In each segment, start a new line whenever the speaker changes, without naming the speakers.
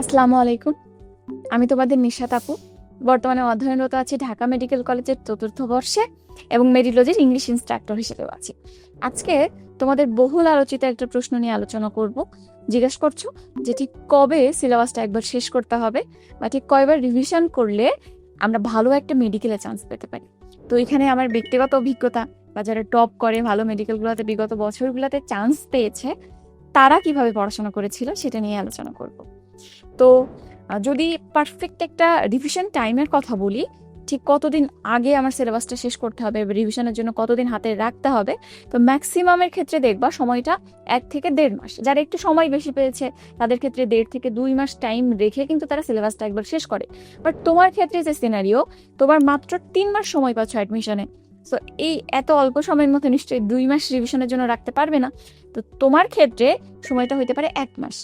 আসসালামু আলাইকুম। আমি তোমাদের নিশাত আপু বর্তমানে অধ্যয়নরত আছি ঢাকা মেডিকেল কলেজের চতুর্থ বর্ষে এবং মেডিলজির ইংলিশ ইনস্ট্রাক্টর হিসেবেও আছি। আজকে তোমাদের বহুল আলোচিত একটা প্রশ্ন নিয়ে আলোচনা করব। জিজ্ঞেস করছ যে ঠিক কবে সিলেবাসটা একবার শেষ করতে হবে বা ঠিক কয়বার রিভিশন করলে আমরা ভালো একটা মেডিকেলে চান্স পেতে পারি? তো এখানে আমার ব্যক্তিগত অভিজ্ঞতা বা যারা টপ করে ভালো মেডিকেলগুলোতে বিগত বছরগুলোতে চান্স পেয়েছে, তারা কীভাবে পড়াশোনা করেছিল সেটা নিয়ে আলোচনা করব। তো যদি পারফেক্ট একটা রিভিশন টাইমের কথা বলি, ঠিক কতদিন আগে আমার সিলেবাসটা শেষ করতে হবে রিভিশনের জন্য কতদিন হাতে রাখতে হবে, তো ম্যাক্সিমামের ক্ষেত্রে দেখবা সময়টা এক থেকে দেড় মাস। যারা একটু সময় বেশি পেয়েছে, তাদের ক্ষেত্রে দেড় থেকে দুই মাস টাইম রেখে কিন্তু তারা সিলেবাসটা একবার শেষ করে। বাট তোমার ক্ষেত্রে যে সিনারিও তোমার মাত্র তিন মাস সময় পাচ্ছ অ্যাডমিশনে সো এই এত অল্প সময়ের মধ্যে নিশ্চয়ই দুই মাস রিভিশনের জন্য রাখতে পারবে না। তো তোমার ক্ষেত্রে সময়টা হইতে পারে এক মাস।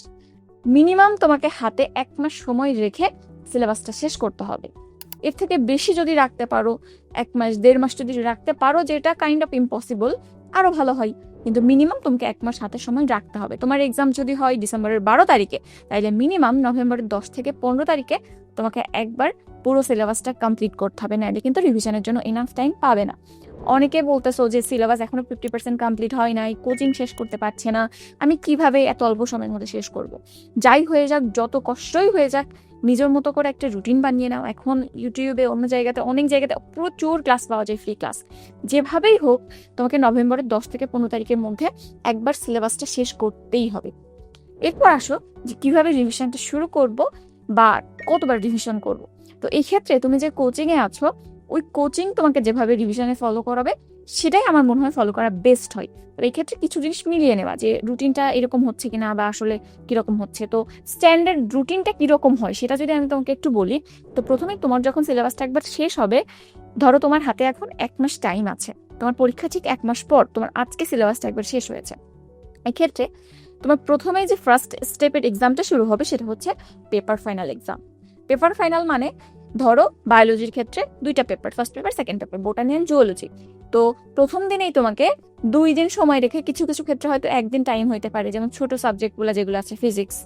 মিনিমাম তোমাকে হাতে এক মাস সময় রেখে সিলেবাসটা শেষ করতে হবে। এর থেকে বেশি যদি রাখতে পারো, এক মাস, দেড় মাস যদি রাখতে পারো, যেটা কাইন্ড অফ ইম্পসিবল আরও ভালো হয়। কিন্তু মিনিমাম তোমাকে এক মাস হাতে সময় রাখতে হবে। তোমার এক্সাম যদি হয় ডিসেম্বরের বারো তারিখে, তাইলে মিনিমাম নভেম্বরের দশ থেকে পনেরো তারিখে তোমাকে একবার পুরো সিলেবাসটা কমপ্লিট করতে হবে নাহলে কিন্তু রিভিশনের জন্য ইনাফ টাইম পাবে না। অনেকে বলতেছো যে সিলেবাস এখনও ফিফটি পার্সেন্ট কমপ্লিট হয় নাই কোচিং শেষ করতে পারছে না, আমি কীভাবে এত অল্প সময়ের মধ্যে শেষ করব? যাই হয়ে যাক, যত কষ্টই হয়ে যাক, নিজের মতো করে একটা রুটিন বানিয়ে নাও। এখন ইউটিউবে অন্য জায়গাতে, অনেক জায়গাতে প্রচুর ক্লাস পাওয়া যায় ফ্রি ক্লাস যেভাবেই হোক, তোমাকে নভেম্বরের দশ থেকে পনেরো তারিখের মধ্যে একবার সিলেবাসটা শেষ করতেই হবে। এরপর আসো যে কীভাবে রিভিশনটা শুরু করব বা কতবার রিভিশন করব। তো এই ক্ষেত্রে তুমি যে কোচিংয়ে আছো, ওই কোচিং তোমাকে যেভাবে রিভিশনে ফলো করাবে, সেটাই আমার মনে হয় ফলো করা বেস্ট হয়। তো এই ক্ষেত্রে কিছু জিনিস মিলিয়ে নেওয়া, যে রুটিনটা এরকম হচ্ছে কিনা বা আসলে কীরকম হচ্ছে। তো স্ট্যান্ডার্ড রুটিনটা কীরকম হয়, সেটা যদি আমি তোমাকে একটু বলি, তো প্রথমে তোমার যখন সিলেবাসটা একবার শেষ হবে, ধরো তোমার হাতে এখন এক মাস টাইম আছে, তোমার পরীক্ষা ঠিক এক মাস পর তোমার আজকে সিলেবাসটা একবার শেষ হয়েছে। এক্ষেত্রে তোমার প্রথমে যে ফার্স্ট স্টেপের এক্সামটা শুরু হবে, সেটা হচ্ছে paper final exam paper final মানে ধরো বায়োলজির ক্ষেত্রে দুইটা paper first paper second paper botany and zoology তো প্রথম দিনেই তোমাকে দুই দিন সময় রেখে কিছু কিছু ক্ষেত্রে হয়তো একদিন টাইম হইতে পারে, যেমন ছোট সাবজেক্টগুলো যেগুলো আছে ফিজিক্স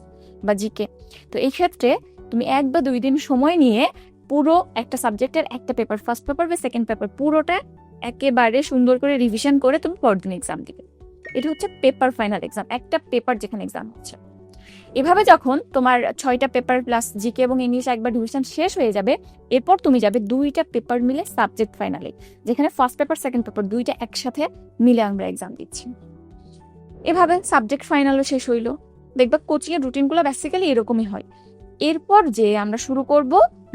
বা জিকে তো এই ক্ষেত্রে তুমি এক বা দুই দিন সময় নিয়ে পুরো একটা সাবজেক্টের একটা পেপার ফার্স্ট পেপার বা সেকেন্ড পেপার পুরোটা একেবারে সুন্দর করে রিভিশন করে তুমি পরদিন এক্সাম দিবে। এটা হচ্ছে পেপার ফাইনাল এক্সাম একটা পেপার যেখানে এক্সাম হচ্ছে। এভাবে যখন তোমার ছয়টা পেপার প্লাস জিকে এবং ইংলিশ একবার ডিভিশন শেষ হয়ে যাবে, এরপর তুমি যাবে দুইটা পেপার মিলে সাবজেক্ট ফাইনালে যেখানে ফার্স্ট পেপার সেকেন্ড পেপার দুইটা একসাথে মিলে আমরা এক্সাম দিচ্ছি। এভাবে সাবজেক্ট ফাইনালও শেষ হইল। দেখবা কোচিং এর রুটিনগুলো বেসিক্যালি এরকমই হয়। এরপর যে আমরা শুরু করব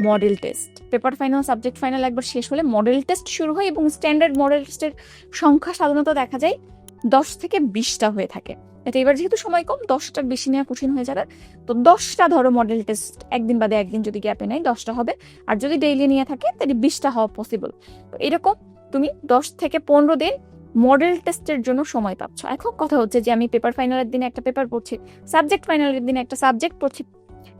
model test paper final subject final একবার শেষ হলে মডেল টেস্ট শুরু হয় এবং স্ট্যান্ডার্ড মডেল টেস্টের সংখ্যা সাধারণত দেখা যায় দশ থেকে বিশটা হয়ে থাকে। এটা এবার যেহেতু সময় কম দশটার বেশি নেওয়া কঠিন হয়ে যাবে। তো দশটা ধরো মডেল টেস্ট একদিন বাদে একদিন যদি গ্যাপে নেয়, দশটা হবে। আর যদি ডেইলি নিয়ে থাকে, তাহলে বিশটা হওয়া পসিবল তো এরকম তুমি দশ থেকে পনেরো দিন মডেল টেস্টের জন্য সময় পাচ্ছ। এখন কথা হচ্ছে যে আমি পেপার ফাইনালের দিনে একটা পেপার পড়ছি সাবজেক্ট ফাইনালের দিনে একটা সাবজেক্ট পড়ছি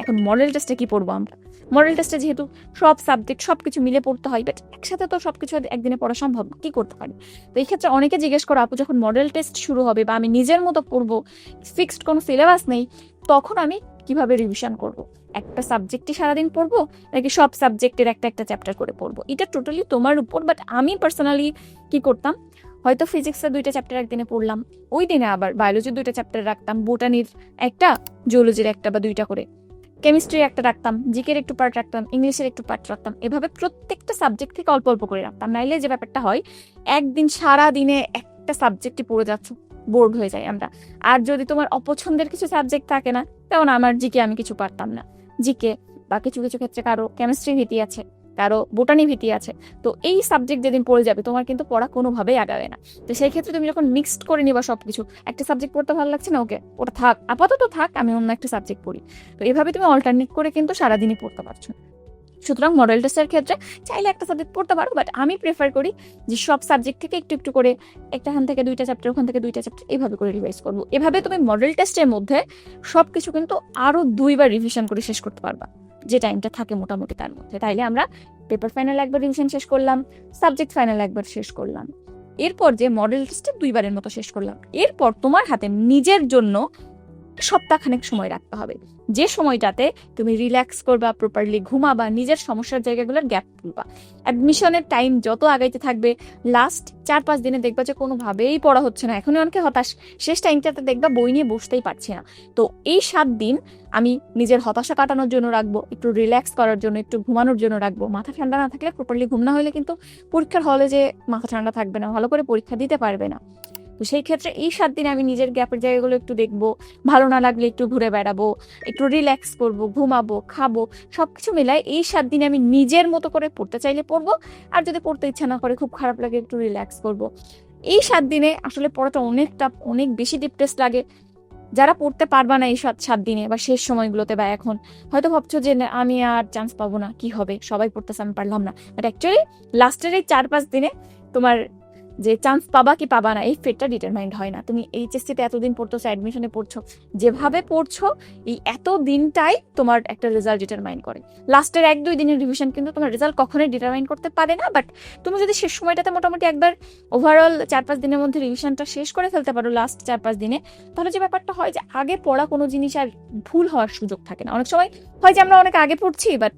এখন মডেল টেস্টে কি পড়ব আমরা? মডেল টেস্টে যেহেতু সব সাবজেক্ট সব কিছু মিলে পড়তে হয় বাট একসাথে তো সবকিছু একদিনে পড়া সম্ভব কি করতে পারি? তো এই ক্ষেত্রে অনেকে জিজ্ঞেস করো, আপু, যখন মডেল টেস্ট শুরু হবে বা আমি নিজের মতো পড়ব ফিক্সড কোনো সিলেবাস নেই, তখন আমি কীভাবে রিভিশন করব? একটা সাবজেক্টই সারাদিন পড়ব, নাকি সব সাবজেক্টের একটা একটা চ্যাপ্টার করে পড়ব? এটা টোটালি তোমার উপর বাট আমি পার্সোনালি কি করতাম? হয়তো ফিজিক্সের দুইটা চ্যাপ্টার একদিনে পড়লাম, ওই দিনে আবার বায়োলজির দুইটা চ্যাপ্টার রাখতাম বোটানির একটা জিওলজির একটা বা দুইটা করে। কেমিস্ট্রি একটা রাখতাম, জিকের একটু পার্ট রাখতাম ইংলিশের একটু পার্ট রাখতাম, এভাবে প্রত্যেকটা সাবজেক্ট থেকে অল্প অল্প করে রাখতাম। নাইলে যে ব্যাপারটা হয়, একদিন সারা দিনে একটা সাবজেক্টই পড়ে যাচ্ছ বোর্ড হয়ে যায় আমরা। আর যদি তোমার অপছন্দের কিছু সাবজেক্ট থাকে না, তেমন আমার জিকে আমি কিছু পারতাম না। জিকে বা কিছু কিছু ক্ষেত্রে কারও কেমিস্ট্রি ভীতি আছে। কারও বোটানি ভীতি আছে। তো এই সাবজেক্ট যেদিন পড়ে যাবে, তোমার কিন্তু পড়া কোনোভাবেই আগাবে না। তো সেই ক্ষেত্রে তুমি যখন মিক্সড করে নিবা সব কিছু একটা সাবজেক্ট পড়তে ভালো লাগছে না? ওকে, ওটা থাক, আপাতত থাক, আমি অন্য একটা সাবজেক্ট পড়ি। তো এভাবে তুমি অল্টারনেট করে কিন্তু সারাদিনই পড়তে পারছ। সুতরাং মডেল টেস্টের ক্ষেত্রে চাইলে একটা সাবজেক্ট পড়তে পারো বাট আমি প্রেফার করি যে সব সাবজেক্ট থেকে একটু একটু করে একটাখান থেকে দুইটা চ্যাপ্টার ওখান থেকে দুইটা চ্যাপ্টার এভাবে করে রিভাইজ করব। এভাবে তুমি মডেল টেস্টের মধ্যে সব কিছু কিন্তু আরও দুইবার রিভিশন করে শেষ করতে পারবা। যে টাইমটা থাকে মোটামুটি তার মধ্যে। তাইলে আমরা পেপার ফাইনাল একবার রিভিশন শেষ করলাম সাবজেক্ট ফাইনাল একবার শেষ করলাম। এরপর যে মডেল টেস্টটা দুইবারের মতো শেষ করলাম। এরপর তোমার হাতে নিজের জন্য সপ্তাহখানেক সময় রাখতে হবে। যে সময়টাতে তুমি রিল্যাক্স করবা প্রপারলি ঘুমাবা, নিজের সমস্যার জায়গাগুলোর গ্যাপ তুলবা। অ্যাডমিশনের টাইম যত আগাইতে থাকবে লাস্ট চার পাঁচ দিনে দেখবা যে কোনোভাবেই পড়া হচ্ছে না। এখনই অনেকে হতাশ। শেষ টাইমটাতে দেখবা বই নিয়ে বসতেই পারছি না। তো এই সাত দিন আমি নিজের হতাশা কাটানোর জন্য রাখব, একটু রিল্যাক্স করার জন্য, একটু ঘুমানোর জন্য রাখব। মাথা ঠান্ডা না থাকলে প্রপারলি ঘুম না হলে কিন্তু পরীক্ষার হলে যে মাথা ঠান্ডা থাকবে না, ভালো করে পরীক্ষা দিতে পারবে না। তো সেই ক্ষেত্রে এই সাত দিনে আমি নিজের গ্যাপের জায়গাগুলো একটু দেখব, ভালো না লাগলে একটু ঘুরে বেড়াবো, একটু রিল্যাক্স করব, ঘুমাবো, খাব, সবকিছু মিলাই এই সাত দিনে আমি নিজের মতো করে পড়তে চাইলে পড়ব, আর যদি পড়তে ইচ্ছা না করে খুব খারাপ লাগে একটু রিল্যাক্স করব। এই সাত দিনে আসলে পড়াটা অনেকটা, অনেক বেশি ডিপ্রেস লাগে। যারা পড়তে পারবা না এই সাত সাত দিনে বা শেষ সময়গুলোতে বা এখন, হয়তো ভাবছ যে আমি আর চান্স পাবো না, কি হবে? সবাই পড়তেছে, আমি পারলাম না। বাট অ্যাকচুয়ালি লাস্টের এই চার, পাঁচ দিনে তোমার যে চান্স পাবা কি পাবা না, এই ফেটটা ডিটারমাইন্ড হয় না। তুমি এইচএসসিতে এতদিন পড়তেছো অ্যাডমিশনে পড়ছো, যেভাবে পড়ছো, এই এত দিনটাই তোমার একটা রেজাল্ট ডিটারমাইন করে। লাস্টের এক দুই দিনের রিভিশন কিন্তু তোমার রেজাল্ট কখনোই ডিটারমাইন করতে পারে না বাট তুমি যদি শেষ সময়টাতে মোটামুটি একবার ওভারঅল চার পাঁচ দিনের মধ্যে রিভিশনটা শেষ করে ফেলতে পারো লাস্ট চার পাঁচ দিনে, তাহলে যে ব্যাপারটা হয় যে আগে পড়া কোনো জিনিস আর ভুল হওয়ার সুযোগ থাকে না। অনেক সময় হয় যে আমরা অনেক আগে পড়ছি বাট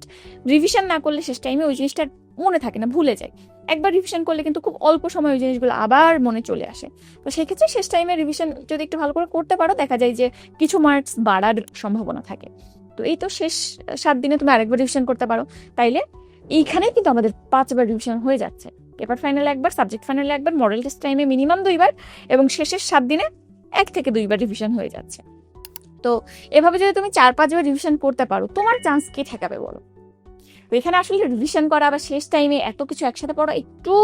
রিভিশন না করলে শেষ টাইমে ওই জিনিসটা মনে থাকে না, ভুলে যায়। একবার রিভিশন করলে কিন্তু খুব অল্প সময় ওই জিনিসগুলো আবার মনে চলে আসে। তো সেক্ষেত্রে শেষ টাইমে রিভিশন যদি একটু ভালো করে করতে পারো, দেখা যায় যে কিছু মার্কস বাড়ার সম্ভাবনা থাকে। তো এই তো শেষ সাত দিনে তুমি আরেকবার রিভিশন করতে পারো। তাইলে এইখানেই কিন্তু আমাদের পাঁচবার রিভিশন হয়ে যাচ্ছে। পেপার ফাইনালে একবার সাবজেক্ট ফাইনালে একবার মডেল টেস্ট টাইমে মিনিমাম দুইবার এবং শেষের সাত দিনে এক থেকে দুইবার রিভিশন হয়ে যাচ্ছে। তো এভাবে যদি তুমি চার পাঁচবার রিভিশন করতে পারো, তোমার চান্স কে ঠেকাবে বলো? তো এখানে আসলে রিভিশন করা বা শেষ টাইমে এত কিছু একসাথে পড়া একটু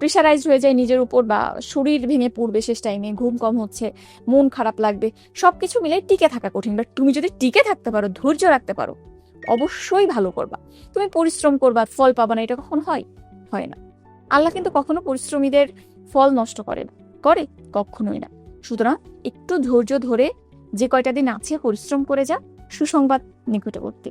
প্রেশারাইজ হয়ে যায় নিজের উপর বা শরীর ভেঙে পড়বে শেষ টাইমে ঘুম কম হচ্ছে, মন খারাপ লাগবে সব কিছু মিলে টিকে থাকা কঠিন। বাট তুমি যদি টিকে থাকতে পারো, ধৈর্য রাখতে পারো, অবশ্যই ভালো করবা। তুমি পরিশ্রম করবা, ফল পাবা না, এটা কখন হয় হয় না। আল্লাহ কিন্তু কখনো পরিশ্রমীদের ফল নষ্ট করে না, করে কখনোই না। সুতরাং একটু ধৈর্য ধরে যে কয়টা দিন আছে পরিশ্রম করে যা, সুসংবাদ নিকটবর্তী।